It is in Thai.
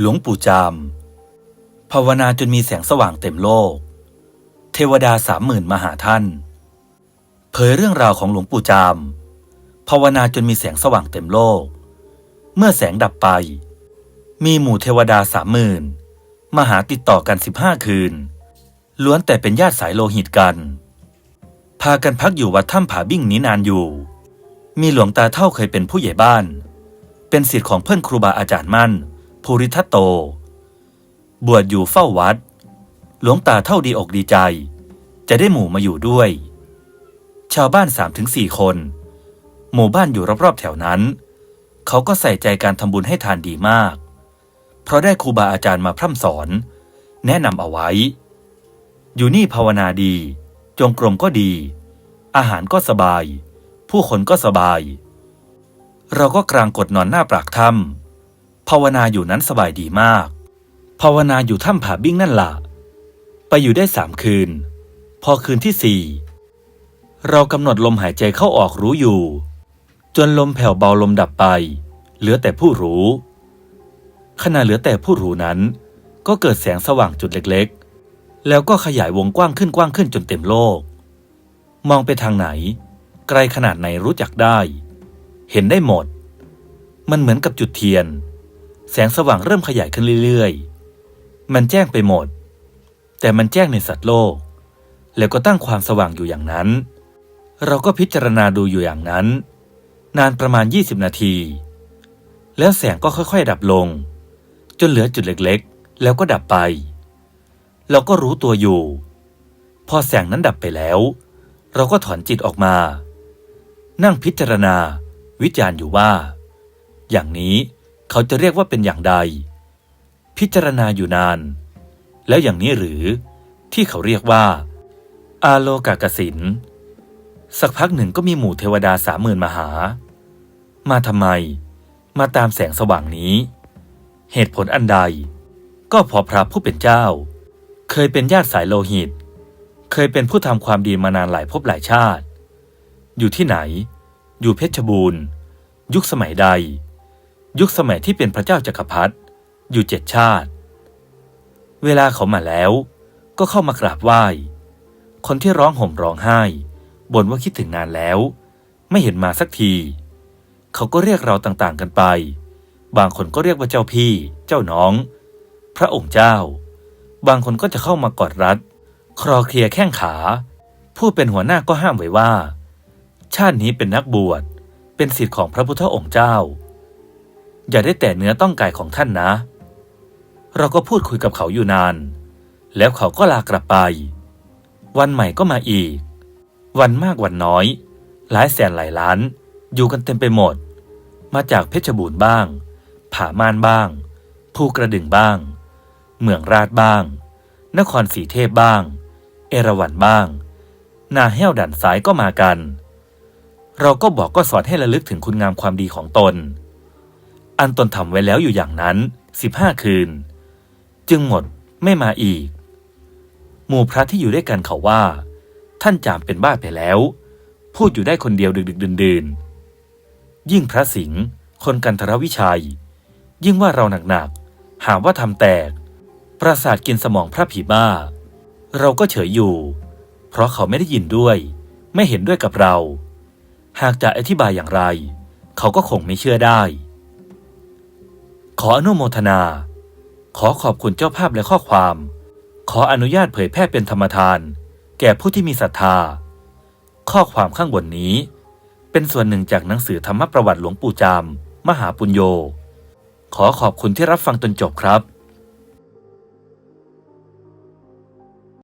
หลวงปู่จาม ภาวนาจนมีแสงสว่างเต็มโลก เทวดาสามหมื่นมาหาท่าน เผยเรื่องราวของหลวงปู่จาม ภาวนาจนมีแสงสว่างเต็มโลก เมื่อแสงดับไป มีหมู่เทวดาสามหมื่นมาหาติดต่อกันสิบห้าคืน ล้วนแต่เป็นญาติสายโลหิตกัน พากันพักอยู่วัดถ้ำผาบิ้งนี้นานอยู่ มีหลวงตาเท่าเคยเป็นผู้ใหญ่บ้าน เป็นศิษย์ของเพื่อนครูบาอาจารย์มั่น ภูริทัตโต บวชอยู่เฝ้าวัด หลวงตาเท่าดีอกดีใจ จะได้หมู่มาอยู่ด้วย ชาวบ้านสามถึงสี่คน หมู่บ้านอยู่รอบๆแถวนั้น เขาก็ใส่ใจการทำบุญให้ทานดีมาก เพราะได้ครูบาอาจารย์มาพร่ำสอน แนะนำเอาไว้ อยู่นี่ภาวนาดี จงกรมก็ดี อาหารก็สบาย ผู้คนก็สบาย เราก็กลางกดนอนหน้าปากถ้ำ ภาวนาอยู่นั้นสบายดีมาก ภาวนาอยู่ถ้ำผาบิ้งนั่นล่ะ ไปอยู่ได้สามคืน พอคืนที่สี่เรากำหนดลมหายใจเข้าออกรู้อยู่ จนลมแผ่วเบาลมดับไป เหลือแต่ผู้รู้ ขณะเหลือแต่ผู้รู้นั้น ก็เกิดแสงสว่างจุดเล็กๆ แล้วก็ขยายวงกว้างขึ้นกว้างขึ้นจนเต็มโลก มองไปทางไหน ไกลขนาดไหนรู้จักได้ เห็นได้หมด มันเหมือนกับจุดเทียน แสงสว่างเริ่มขยายขึ้นเรื่อยๆ มันแจ้งไปหมด แต่มันแจ้งในสัตว์โลก แล้วก็ตั้งความสว่างอยู่อย่างนั้น เราก็พิจารณาดูอยู่อย่างนั้น นานประมาณ 20 นาที แล้วแสงก็ค่อยๆ ดับลง จนเหลือจุดเล็กๆ แล้วก็ดับไป เราก็รู้ตัวอยู่ พอแสงนั้นดับไปแล้ว เราก็ถอนจิตออกมา นั่งพิจารณา วิจารณ์อยู่ว่า อย่างนี้ เขาจะเรียกว่าเป็นอย่างใด พิจารณาอยู่นาน แล้วอย่างนี้หรือที่เขาเรียกว่า อาโลกากสิน สักพักหนึ่งก็มีหมู่เทวดาสามหมื่นมาหา มาทำไม มาตามแสงสว่างนี้ เหตุผลอันใด ก็พอพระผู้เป็นเจ้า เคยเป็นญาติสายโลหิต เคยเป็นผู้ทำความดีมานานหลายภพหลายชาติ อยู่ที่ไหน อยู่เพชรบูรณ์ ยุคสมัยใด ยุคสมัยที่เป็นพระเจ้าจักรพรรดิอยู่เจ็ดชาติ เวลาเขามาแล้ว ก็เข้ามากราบไหว้ คนที่ร้องห่มร้องไห้บ่นว่าคิดถึงนานแล้ว ไม่เห็นมาสักที เขาก็เรียกเราต่างๆกันไป บางคนก็เรียกว่าเจ้าพี่ เจ้าน้อง พระองค์เจ้า บางคนก็จะเข้ามากอดรัดคลอเคลียแข้งขา ผู้เป็นหัวหน้าก็ห้ามไว้ว่า ชาตินี้เป็นนักบวช เป็นศิษย์ของพระพุทธองค์เจ้า อย่าได้แต่เนื้อต้องกายของท่านนะ เราก็พูดคุยกับเขาอยู่นาน แล้วเขาก็ลากลับไป วันใหม่ก็มาอีก วันมากวันน้อย หลายแสนหลายล้าน อยู่กันเต็มไปหมด มาจากเพชรบูรณ์บ้าง ผาม่านบ้าง ภูกระดึงบ้าง เมืองราชบ้าง นครศรีเทพบ้าง เอราวัณบ้าง นาแห้วด่านซ้ายก็มากัน เราก็บอกก็สอนให้ระลึกถึงคุณงามความดีของตน อันตนทำไว้แล้วอยู่อย่างนั้นสิบห้าคืน จึงหมดไม่มาอีก หมู่พระที่อยู่ด้วยกันเขาว่า ท่านจามเป็นบ้าไปแล้ว พูดอยู่ได้คนเดียวดึกๆดื่นๆ ยิ่งพระสิงห์คนกันทรวิชัย ยิ่งว่าเราหนักๆ หาว่าทำแตก ประสาทกินสมองพระผีบ้า เราก็เฉยอยู่ เพราะเขาไม่ได้ยินด้วย ไม่เห็นด้วยกับเรา หากจะอธิบายอย่างไร เขาก็คงไม่เชื่อได้ ขออนุโมทนา ขอขอบคุณเจ้าภาพและข้อความ ขออนุญาตเผยแพร่เป็นธรรมทาน แก่ผู้ที่มีศรัทธา ข้อความข้างบนนี้ เป็นส่วนหนึ่งจากหนังสือธรรมประวัติหลวงปู่จาม มหาปุญโญ ขอขอบคุณที่รับฟังจนจบครับ